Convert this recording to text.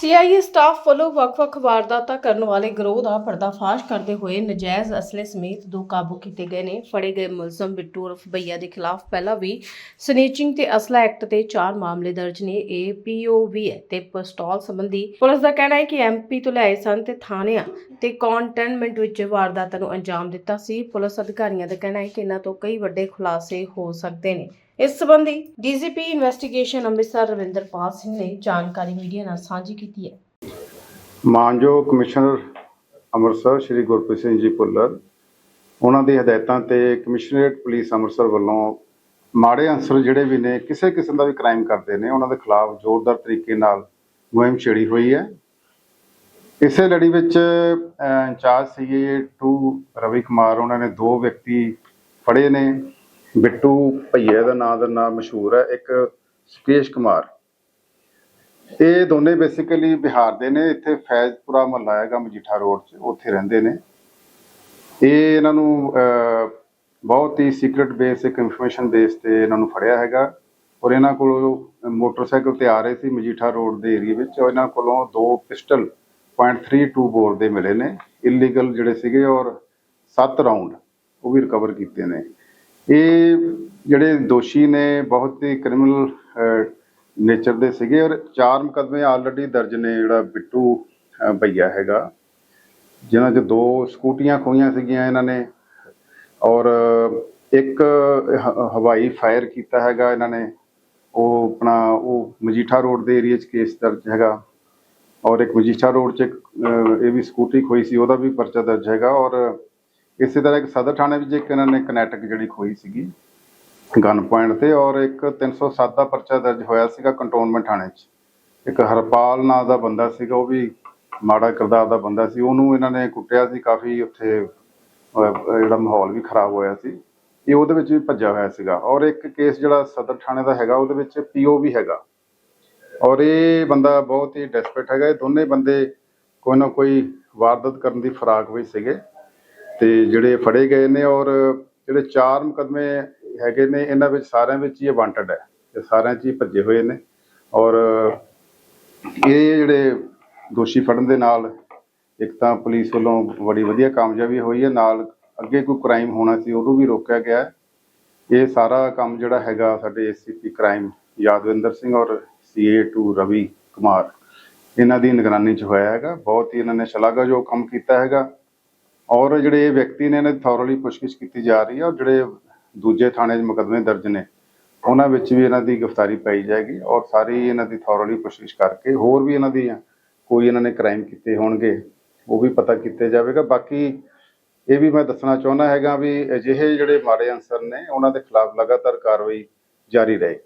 CIA staff ਵੱਲੋਂ ਵੱਖ-ਵੱਖ ਵਾਰਦਾਤਾਂ ਕਰਨ ਵਾਲੇ ਗਰੋਹ ਦਾ ਪਰਦਾਫਾਸ਼ ਕਰਦੇ ਹੋਏ ਨਜਾਇਜ਼ ਅਸਲੇ ਸਮੇਤ ਦੋ ਕਾਬੂ ਕੀਤੇ ਗਏ ਨੇ। ਫੜੇ ਗਏ ਮੁਲਜ਼ਮ ਬਿੱਟੂ ਉਰਫ ਭਈਆ ਦੇ ਖਿਲਾਫ ਪਹਿਲਾਂ ਵੀ ਸਨੀਚਿੰਗ ਤੇ ਅਸਲਾ ਐਕਟ ਤੇ ਚਾਰ ਮਾਮਲੇ ਦਰਜ ਨੇ। ਇਹ ਪੀਓਵੀ ਹੈ ਤੇ ਪਿਸਤੌਲ ਸੰਬੰਧੀ ਪੁਲਿਸ ਦਾ ਕਹਿਣਾ ਹੈ ਕਿ ਐਮਪੀ ਤੋਂ ਲਿਆਏ ਸਨ ਤੇ ਥਾਣਿਆਂ ਤੇ ਕੰਟੇਨਮੈਂਟ ਵਿੱਚ ਵਾਰਦਾਤਾਂ ਨੂੰ ਅੰਜਾਮ ਦਿੱਤਾ ਸੀ। ਪੁਲਿਸ ਅਧਿਕਾਰੀਆਂ ਦਾ ਕਹਿਣਾ ਹੈ ਕਿ ਇਹਨਾਂ ਤੋਂ ਕਈ ਵੱਡੇ ਖੁਲਾਸੇ ਹੋ ਸਕਦੇ ਨੇ। ਇਸ ਸੰਬੰਧੀ ਡੀਜੀਪੀ ਇਨਵੈਸਟੀਗੇਸ਼ਨ ਅੰਮ੍ਰਿਤਸਰ ਰਵਿੰਦਰਪਾਲ ਸਿੰਘ ਨੇ ਜਾਣਕਾਰੀ ਮੀਡੀਆ ਨਾਲ ਸਾਂਝੀ ਕੀਤੀ ਹੈ। ਮਾਨਯੋਗ ਕਮਿਸ਼ਨਰ ਅੰਮ੍ਰਿਤਸਰ ਸ਼੍ਰੀ ਗੁਰਪ੍ਰੀਤ ਸਿੰਘ ਜੀ ਭੁੱਲਰ, ਉਹਨਾਂ ਦੀ ਹਦਾਇਤਾਂ ਤੇ ਕਮਿਸ਼ਨਰੇਟ ਪੁਲਿਸ ਅੰਮ੍ਰਿਤਸਰ ਵੱਲੋਂ ਮਾੜੇ ਅੰਸਰ ਜਿਹੜੇ ਵੀ ਨੇ, ਕਿਸੇ ਕਿਸਮ ਦਾ ਵੀ ਕ੍ਰਾਈਮ ਕਰਦੇ ਨੇ, ਉਹਨਾਂ ਦੇ ਖਿਲਾਫ ਜ਼ੋਰਦਾਰ ਤਰੀਕੇ ਨਾਲ ਮੁਹਿੰਮ ਛੇੜੀ ਹੋਈ ਹੈ। ਇਸੇ ਲੜੀ ਵਿੱਚ ਇੰਚਾਰਜ ਸੀਗੇ 2 ਰਵੀ ਕੁਮਾਰ, ਉਹਨਾਂ ਨੇ ਦੋ ਵਿਅਕਤੀ ਫੜੇ ਨੇ। ਬਿੱਟੂ ਭਈਏ ਦਾ ਨਾਮ ਦਾ ਨਾਮ ਮਸ਼ਹੂਰ ਹੈ, ਇੱਕ ਸੁਕੇਸ਼ ਕੁਮਾਰ। ਇਹ ਦੋਨੇ ਬੇਸਿਕਲੀ ਬਿਹਾਰ ਦੇ ਨੇ, ਇੱਥੇ ਫੈਜ਼ਪੁਰਾ ਮਹੱਲਾ ਹੈਗਾ, ਮਜੀਠਾ ਰੋਡ 'ਚ, ਉੱਥੇ ਰਹਿੰਦੇ ਨੇ। ਇਹ ਇਹਨਾਂ ਨੂੰ ਬਹੁਤ ਹੀ ਸੀਕ੍ਰੀਟ ਬੇਸ ਇੱਕ ਇਨਫੋਰਮੇਸ਼ਨ ਬੇਸ ਤੇ ਇਹਨਾਂ ਨੂੰ ਫੜਿਆ ਹੈਗਾ। ਔਰ ਇਹਨਾਂ ਕੋਲੋਂ ਮੋਟਰਸਾਈਕਲ ਤੇ ਆ ਰਹੇ ਸੀ ਮਜੀਠਾ ਰੋਡ ਦੇ ਏਰੀਆ ਵਿੱਚ। ਔਰ ਇਹਨਾਂ ਕੋਲੋਂ ਦੋ ਪਿਸਟਲ .32 ਬੋਰ ਦੇ ਮਿਲੇ ਨੇ। ਇਲੀਗਲ ਜਿਹੜੇ ਸੀਗੇ ਔਰ 7 ਰਾਉਂਡ ਉਹ ਵੀ ਰਿਕਵਰ ਕੀਤੇ ਨੇ। ਇਹ ਜਿਹੜੇ ਦੋਸ਼ੀ ਨੇ ਬਹੁਤ ਹੀ ਕ੍ਰਿਮੀਨਲ ਨੇਚਰ ਦੇ ਸੀਗੇ ਔਰ ਚਾਰ ਮੁਕੱਦਮੇ ਆਲਰੇਡੀ ਦਰਜ ਨੇ ਜਿਹੜਾ ਬਿੱਟੂ ਅਹ, ਭਈਆ ਹੈਗਾ। ਜਿਨ੍ਹਾਂ 'ਚ ਦੋ ਸਕੂਟੀਆਂ ਖੋਈਆਂ ਸੀਗੀਆਂ ਇਹਨਾਂ ਨੇ ਔਰ ਇੱਕ ਹਵਾਈ ਫਾਇਰ ਕੀਤਾ ਹੈਗਾ ਇਹਨਾਂ ਨੇ। ਉਹ ਆਪਣਾ ਉਹ ਮਜੀਠਾ ਰੋਡ ਦੇ ਏਰੀਆ 'ਚ ਕੇਸ ਦਰਜ ਹੈਗਾ। ਔਰ ਇੱਕ ਮਜੀਠਾ ਰੋਡ 'ਚ ਇੱਕ, ਇਹ ਵੀ ਸਕੂਟੀ ਖੋਈ ਸੀ ਉਹਦਾ ਵੀ ਪਰਚਾ ਦਰਜ ਹੈਗਾ ਔਰ ਇਸੇ ਤਰ੍ਹਾਂ ਇੱਕ ਸਦਰ ਥਾਣੇ ਵਿੱਚ ਇੱਕ ਇਹਨਾਂ ਨੇ ਕਨੈਟਿਕ ਜਿਹੜੀ ਖੋਈ ਸੀਗੀ ਗਨ ਪੁਆਇੰਟ ਤੇ ਔਰ ਇੱਕ 307 ਦਾ ਪਰਚਾ ਦਰਜ ਹੋਇਆ ਸੀਗਾ ਕੰਟੋਨਮੈਂਟ ਥਾਣੇ 'ਚ। ਇੱਕ ਹਰਪਾਲ ਨਾਂ ਦਾ ਬੰਦਾ ਸੀਗਾ, ਉਹ ਵੀ ਮਾੜਾ ਕਿਰਦਾਰ ਦਾ ਬੰਦਾ ਸੀ। ਉਹਨੂੰ ਇਹਨਾਂ ਨੇ ਕੁੱਟਿਆ ਸੀ, ਕਾਫੀ ਉੱਥੇ ਜਿਹੜਾ ਮਾਹੌਲ ਵੀ ਖਰਾਬ ਹੋਇਆ ਸੀ। ਇਹ ਉਹਦੇ ਵਿੱਚ ਵੀ ਭੱਜਿਆ ਹੋਇਆ ਸੀਗਾ। ਔਰ ਇੱਕ ਕੇਸ ਜਿਹੜਾ ਸਦਰ ਥਾਣੇ ਦਾ ਹੈਗਾ, ਉਹਦੇ ਵਿੱਚ ਪੀਓ ਵੀ ਹੈਗਾ। ਔਰ ਇਹ ਬੰਦਾ ਬਹੁਤ ਹੀ ਡੈਸਪਰੇਟ ਹੈਗਾ। ਇਹ ਦੋਨੇ ਬੰਦੇ ਕੋਈ ਨਾ ਕੋਈ ਵਾਰਦਾਤ ਕਰਨ ਦੀ ਫਰਾਕ ਵਿੱਚ ਸੀਗੇ। ਤੇ ਜਿਹੜੇ ਫੜੇ ਗਏ ਨੇ ਔਰ ਜਿਹੜੇ ਚਾਰ ਮੁਕਦਮੇ ਹੈਗੇ ਨੇ, ਇਹਨਾਂ ਵਿੱਚ ਸਾਰਿਆਂ ਵਿੱਚ ਹੀ ਇਹ ਵਾਂਟਡ ਹੈ ਇਹ ਸਾਰਿਆਂ 'ਚ ਹੀ ਭੱਜੇ ਹੋਏ ਨੇ ਔਰ ਇਹ ਜਿਹੜੇ ਦੋਸ਼ੀ ਫੜਨ ਦੇ ਨਾਲ ਇੱਕ ਤਾਂ ਪੁਲਿਸ ਵੱਲੋਂ ਬੜੀ ਵਧੀਆ ਕਾਮਯਾਬੀ ਹੋਈ ਹੈ, ਨਾਲ ਅੱਗੇ ਕੋਈ ਕ੍ਰਾਈਮ ਹੋਣਾ ਸੀ, ਉਹਨੂੰ ਵੀ ਰੋਕਿਆ ਗਿਆ ਇਹ ਸਾਰਾ ਕੰਮ ਜਿਹੜਾ ਹੈਗਾ ਸਾਡੇ ਏਸੀਪੀ ਕ੍ਰਾਈਮ ਯਾਦਵਿੰਦਰ ਸਿੰਘ ਔਰ ਸੀਏ2 ਰਵੀ ਕੁਮਾਰ, ਇਹਨਾਂ ਦੀ ਨਿਗਰਾਨੀ 'ਚ ਹੋਇਆ ਹੈਗਾ। ਬਹੁਤ ਹੀ ਇਹਨਾਂ ਨੇ ਸ਼ਲਾਘਾਯੋਗ ਕੰਮ ਕੀਤਾ ਹੈਗਾ। ਔਰ ਜਿਹੜੇ ਇਹ ਵਿਅਕਤੀ ਨੇ, ਇਹਨਾਂ ਦੀ ਥੋਰਲੀ ਪੁੱਛਗਿੱਛ ਕੀਤੀ ਜਾ ਰਹੀ ਹੈ ਔਰ ਜਿਹੜੇ ਦੂਜੇ ਥਾਣੇ 'ਚ ਮੁਕੱਦਮੇ ਦਰਜ ਨੇ, ਉਹਨਾਂ ਵਿੱਚ ਵੀ ਇਹਨਾਂ ਦੀ ਗ੍ਰਿਫਤਾਰੀ ਪਾਈ ਜਾਏਗੀ ਔਰ ਸਾਰੀ ਇਹਨਾਂ ਦੀ ਥੋਰਲੀ ਪੁੱਛਗਿੱਛ ਕਰਕੇ ਹੋਰ ਵੀ ਇਹਨਾਂ ਦੀ ਕੋਈ ਇਹਨਾਂ ਨੇ ਕ੍ਰਾਈਮ ਕੀਤੇ ਹੋਣਗੇ, ਉਹ ਵੀ ਪਤਾ ਕੀਤੇ ਜਾਵੇਗਾ। ਬਾਕੀ ਇਹ ਵੀ ਮੈਂ ਦੱਸਣਾ ਚਾਹੁੰਦਾ ਹੈਗਾ ਵੀ ਅਜਿਹੇ ਜਿਹੜੇ ਮਾੜੇ ਅਨਸਰ ਨੇ, ਉਹਨਾਂ ਦੇ ਖਿਲਾਫ ਲਗਾਤਾਰ ਕਾਰਵਾਈ ਜਾਰੀ ਰਹੇ